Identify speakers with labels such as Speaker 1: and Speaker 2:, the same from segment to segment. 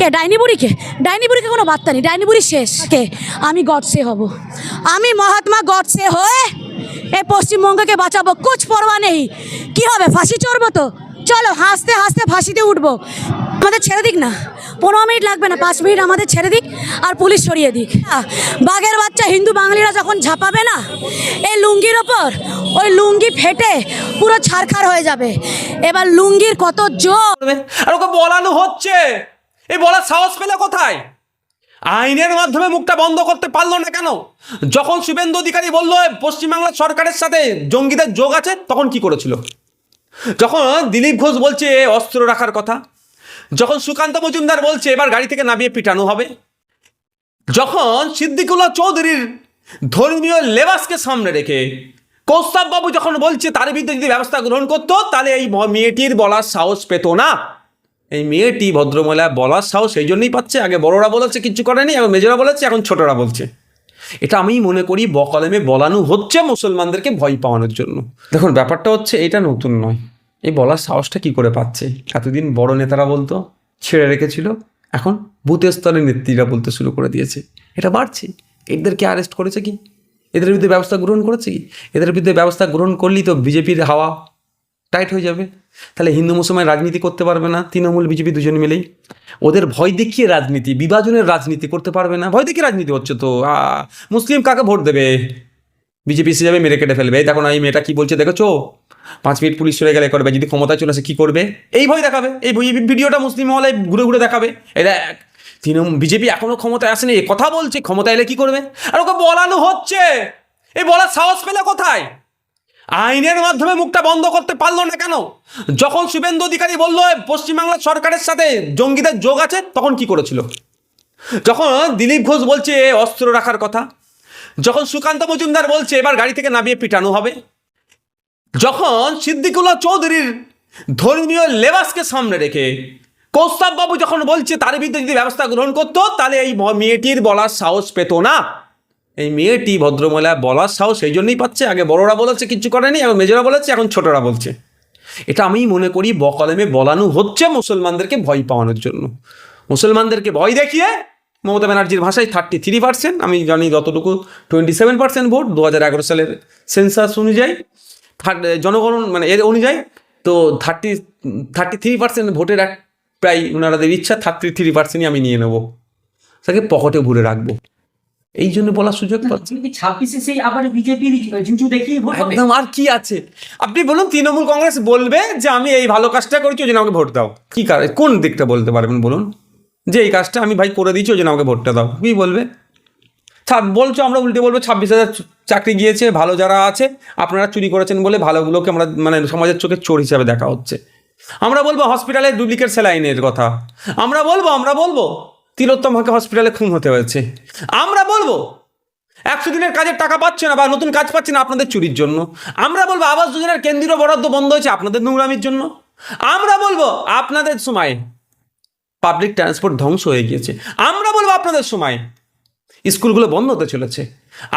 Speaker 1: কে, ডাইনি বুড়িকে ডাইনি বুড়িকে কোনো বার্তা নেই। ডাইনি বুড়ি শেষ। কে? আমি গডসে হব। আমি মহাত্মা গডসে হয়ে এই পশ্চিমবঙ্গকে বাঁচাবো। কুছ পরোয়া নেই। কি হবে? ফাঁসি চড়বো তো? চলো, হাসতে হাসতে ফাঁসিতে উঠবো। আমাদের ছেড়ে দিক না। পনেরো মিনিট লাগবে না, পাঁচ মিনিট আমাদের ছেড়ে দিক আর পুলিশ সরিয়ে দিক। বাঘের বাচ্চা হিন্দু বাঙালিরা যখন ঝাঁপাবে না এই লুঙ্গির ওপর ওই লুঙ্গি ফেটে পুরো ছারখার হয়ে যাবে। এবার লুঙ্গির কত জোর?
Speaker 2: বলানো হচ্ছে। এই বলার সাহস পেলে কোথায়? আইনের মাধ্যমে মুখটা বন্ধ করতে পারল না কেন? যখন শুভেন্দু অধিকারী বলল পশ্চিমবাংলার সরকারের সাথে জঙ্গিদের যোগ আছে তখন কি করেছিল? যখন দিলীপ ঘোষ বলছে অস্ত্র রাখার কথা যখন সুকান্ত মজুমদার বলছে, এবার গাড়ি থেকে নামিয়ে পিটানো হবে যখন সিদ্দিকুল্লাহ চৌধুরীর ধর্মীয় লেবাসকে সামনে রেখে কৌস্তব বাবু যখন বলছে, তার বিরুদ্ধে যদি ব্যবস্থা গ্রহণ করতো, তাহলে এই মেয়েটির বলার সাহস পেত না এই মেয়েটি ভদ্রমহিলা বলার সাহস সেই জন্যই পাচ্ছে। আগে বড়রা বলেছে কিছু করেনি এবং মেজরা বলেছে, এখন ছোটরা বলছে। এটা আমি মনে করি, বকলমে বলানো হচ্ছে মুসলমানদেরকে ভয় পাওয়ানোর জন্য। দেখুন, ব্যাপারটা হচ্ছে এটা নতুন নয়। এই বলার সাহসটা কি করে পাচ্ছে? এতদিন বড় নেতারা বলতো, ছেড়ে রেখেছিল, এখন বুথের স্তরের নেত্রীরা বলতে শুরু করে দিয়েছে। এটা বাড়ছে। এদেরকে অ্যারেস্ট করেছে কি? এদের বিরুদ্ধে ব্যবস্থা গ্রহণ করেছে কি? এদের বিরুদ্ধে ব্যবস্থা গ্রহণ করলেই তো বিজেপির হাওয়া টাইট হয়ে যাবে। তাহলে হিন্দু মুসলমান রাজনীতি করতে পারবে না, তৃণমূল, বিজেপি দুজন মিলেই। ওদের ভয় দেখিয়ে রাজনীতি, বিভাজনের রাজনীতি করতে পারবে না। ভয় দেখিয়ে রাজনীতি হচ্ছে তো মুসলিম কাকে ভোট দেবে? বিজেপি এসে যাবে, মেরে কেটে ফেলবে। দেখো না, এই মেয়েটা কি বলছে, দেখেছ? পাঁচ মিনিট পুলিশ চলে গেলে করবে, যদি ক্ষমতায় চলে আসে কী করবে? এই ভয় দেখাবে, এই ভিডিওটা মুসলিম হলে ঘুরে ঘুরে দেখাবে। এটা তৃণমূল, বিজেপি এখনও ক্ষমতায় আসেনি কথা বলছে ক্ষমতা এলে কী করবে? আর ওকে বলানো হচ্ছে! এই বলার সাহস পেলে কোথায়? আইনের মাধ্যমে মুখটা বন্ধ করতে পারল না কেন? যখন শুভেন্দু অধিকারী বলল পশ্চিমবাংলার সরকারের সাথে জঙ্গিদের যোগ আছে? তখন কি করেছিল? যখন দিলীপ ঘোষ বলছে অস্ত্র রাখার কথা। যখন সুকান্ত মজুমদার বলছে, এবার গাড়ি থেকে নামিয়ে পিটানো হবে। যখন সিদ্দিকুল্লাহ চৌধুরীর ধর্মীয় লেবাসকে সামনে রেখে কৌস্তব বাবু যখন বলছে, তার বিরুদ্ধে যদি ব্যবস্থা গ্রহণ করতো, তাহলে এই মেয়েটির বলার সাহস পেত না। এই মেয়েটি ভদ্রমহিলা বলার সাহস সেই জন্যই পাচ্ছে। আগে বড়রা বলেছে কিছু করেনি এবং মেজরা বলেছে, এখন ছোটরা বলছে। এটা আমি মনে করি বকলেমে বলানো হচ্ছে মুসলমানদেরকে ভয় পাওয়ানোর জন্য। মুসলমানদেরকে ভয় দেখিয়ে মমতা ব্যানার্জির ভাষায় থার্টি থ্রি পার্সেন্ট আমি জানি যতটুকু টোয়েন্টি সেভেন পার্সেন্ট ভোট, দু হাজার এগারো সালের সেন্সাস অনুযায়ী জনগণন মানে এর অনুযায়ী, তো থার্টি থার্টি থ্রি পার্সেন্ট ভোটের এক প্রায় ওনারাদের ইচ্ছা থার্টি থ্রি পার্সেন্টই আমি নিয়ে নেব। তাকে পকেটে ভরে রাখব। এই জন্য বলার সুযোগ পাচ্ছি।
Speaker 3: ছাব্বিশে সেই আবার বিজেপির দেখিয়ে
Speaker 2: একদম আর কি আছে? আপনি বলুন তৃণমূল কংগ্রেস বলবে যে আমি এই ভালো কাজটা করেছি ওই জন্য আমাকে ভোট দাও। কি কারণ কোন দিকটা বলতে পারবেন বলুন? যে এই কাজটা আমি ভাই করে দিয়েছি ওই জন্য আমাকে ভোটটা দাও। কি বলবে? বলছো আমরা উল্টে বলব ছাব্বিশ হাজার চাকরি গিয়েছে ভালো যারা আছে আপনারা চুরি করেছেন বলে ভালোগুলোকে আমরা মানে সমাজের চোখে চোর হিসাবে দেখা হচ্ছে। আমরা বলব হসপিটালে ডুপ্লিকেট স্যালাইনের কথা। আমরা বলব আমরা বলব। তিলোত্তমাকে হসপিটালে খুন হতে হয়েছে। আমরা বলব, একশো দিনের কাজের টাকা পাচ্ছে না বা নতুন কাজ পাচ্ছে না আপনাদের চুরির জন্য। আমরা বলব আবাস যোজনার কেন্দ্রীয় বরাদ্দ বন্ধ হয়েছে আপনাদের নোংরামির জন্য। আমরা বলব আপনাদের সময় পাবলিক ট্রান্সপোর্ট ধ্বংস হয়ে গিয়েছে। আমরা বলব আপনাদের সময় স্কুলগুলো বন্ধ হতে চলেছে।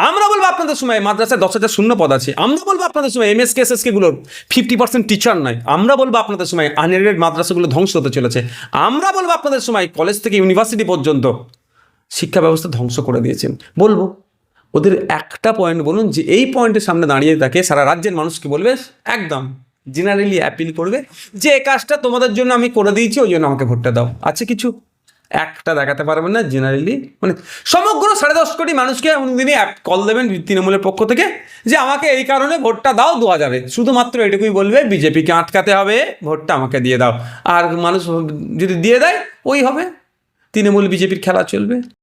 Speaker 2: আমরা বলব আপনাদের সময় মাদ্রাসায় দশ হাজার শূন্য পদ আছে। আমরা বলব আপনাদের সময় এম এস কে এস কেগুলোর ফিফটি পার্সেন্ট টিচার নয়। আমরা বলব আপনাদের সময় আনএডেড মাদ্রাসাগুলো ধ্বংস হতে চলেছে। আমরা বলব আপনাদের সময় কলেজ থেকে ইউনিভার্সিটি পর্যন্ত শিক্ষা ব্যবস্থা ধ্বংস করে দিয়েছেন। বলব, ওদের একটা পয়েন্ট বলুন যে এই পয়েন্টের সামনে দাঁড়িয়ে থাকে সারা রাজ্যের মানুষকে বলবে, একদম জেনারেলি অ্যাপিল করবে যে কাজটা তোমাদের জন্য আমি করে দিয়েছি, ওই জন্য আমাকে ভোটটা দাও। আছে কিছু? একটা দেখাতে পারবেন না জেনারেলি মানে সমগ্র সাড়ে দশ কোটি মানুষকে উনি কল দেবেন তৃণমূলের পক্ষ থেকে যে আমাকে এই কারণে ভোটটা দাও দু হাজারে। শুধুমাত্র এটুকুই বলবে, বিজেপিকে আটকাতে হবে, ভোটটা আমাকে দিয়ে দাও। আর মানুষ যদি দিয়ে দেয়, ওই হবে। তৃণমূল, বিজেপির খেলা চলবে।